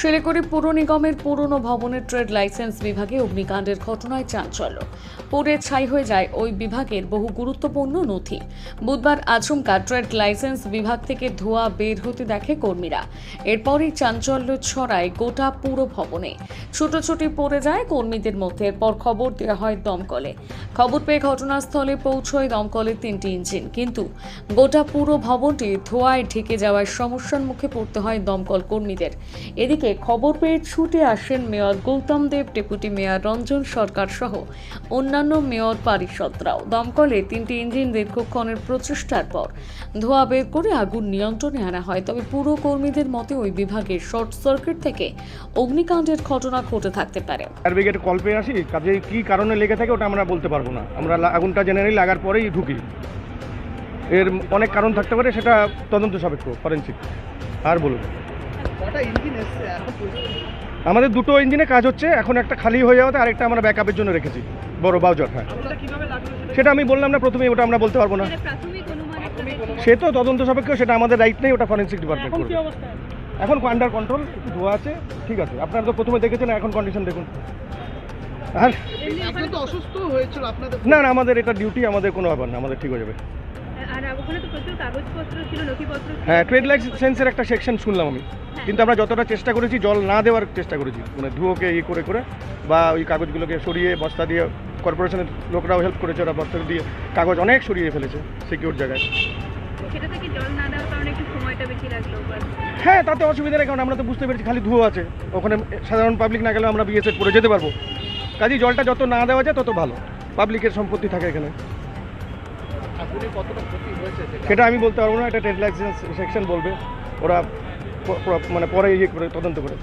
করে পুর নিগমের পুরনো ভবনের ট্রেড লাইসেন্স বিভাগে অগ্নিকাণ্ডের ঘটনায় চাঞ্চল্য। পুড়ে ছাই হয়ে যায় ওই বিভাগের বহু গুরুত্বপূর্ণ নথি। বুধবার আচমকা ট্রেড লাইসেন্স বিভাগ থেকে ধোঁয়া বের হতে দেখে কর্মীরা। এরপরই চাঞ্চল্য ছড়ায় গোটা পুরো ভবনে। ছুটোছুটি পড়ে যায় কর্মীদের মধ্যে, এরপর খবর দেওয়া হয় দমকলে। খবর পেয়ে ঘটনাস্থলে পৌঁছয় দমকলের তিনটি ইঞ্জিন। কিন্তু গোটা পুরো ভবনটি ধোঁয়ায় ঢেকে যাওয়ার সমস্যার মুখে পড়তে হয় দমকল কর্মীদের। এদিকে খবর পেয়ে ছুটে আসেন mayor Gautam Deb, deputy mayor Ranjan Sarkar সহ অন্যান্য মেয়র পারিষদরাও। দমকলে তিনটি ইঞ্জিন দীর্ঘক্ষণের প্রচেষ্টার পর ধোঁয়া বের করে আগুন নিয়ন্ত্রণে আনা হয়। তবে পুরো কর্মীদের মতে ওই বিভাগের শর্ট সার্কিট থেকে অগ্নিকাণ্ডের ঘটনা ঘটে থাকতে পারে। কল পেয়ে আসি, কাজে কী কারণে লেগে থাকে ওটা আমরা বলতে পারব না। আমরা আগুনটা জেনে নিই, লাগার পরেই ঢুকি। এর অনেক কারণ থাকতে পারে, সেটা তদন্ত সাপেক্ষ, ফরেন্সিক। আর বলুন। আমাদের দুটো ইঞ্জিনে কাজ হচ্ছে এখন একটা খালি হয়ে যাওয়াতে আরেকটা আমরা ব্যাকআপের জন্য রেখেছি বড় বাউজর হ্যাঁ। আগুনটা কীভাবে লাগল সেটা? আমি বললাম না প্রথমে ওটা আমরা বলতে পারব না। সে তো তদন্ত সাপেক্ষ সেটা আমাদের রাইট নেই ওটা ফরেন্সিক ডিপার্টমেন্ট এখন করবে। এখন আন্ডার কন্ট্রোল একটু ধোয়া আছে ঠিক আছে। আপনারা তো প্রথমে দেখেছেন এখন কন্ডিশন দেখুন। আর আপনি তো অসুস্থ হয়েছিল আপনাদের না না আমাদের এটা ডিউটি আমাদের কোনো ব্যাপার না আমাদের ঠিক হয়ে যাবে। আর ওখানে তো প্রচুর কাগজপত্র ছিল নথিপত্র হ্যাঁ ট্রেড লাইসেন্সের একটা সেকশন শুনলাম আমি। কিন্তু আমরা যতটা চেষ্টা করেছি জল না দেওয়ার চেষ্টা করেছি। মানে ধুয়োকে ইয়ে করে করে বা ওই কাগজগুলোকে সরিয়ে বস্তা দিয়ে কর্পোরেশনের লোকরাও হেল্প করেছে ওরা বস্তা দিয়ে কাগজ অনেক সরিয়ে ফেলেছে সিকিউর জায়গায়। হ্যাঁ তাতে অসুবিধা নেই কারণ আমরা তো বুঝতে পেরেছি খালি ধুয়ো আছে। ওখানে সাধারণ পাবলিক না গেলেও আমরা বিএসএফ করে যেতে পারব। কাজেই জলটা যত না দেওয়া যায় তত ভালো। পাবলিকের সম্পত্তি থাকে এখানে। সেটা? আমি বলতে পারব না একটা ট্রেড লাইসেন্স সেকশন বলবে। ওরা মানে পরে ইয়ে করে, তদন্ত করে।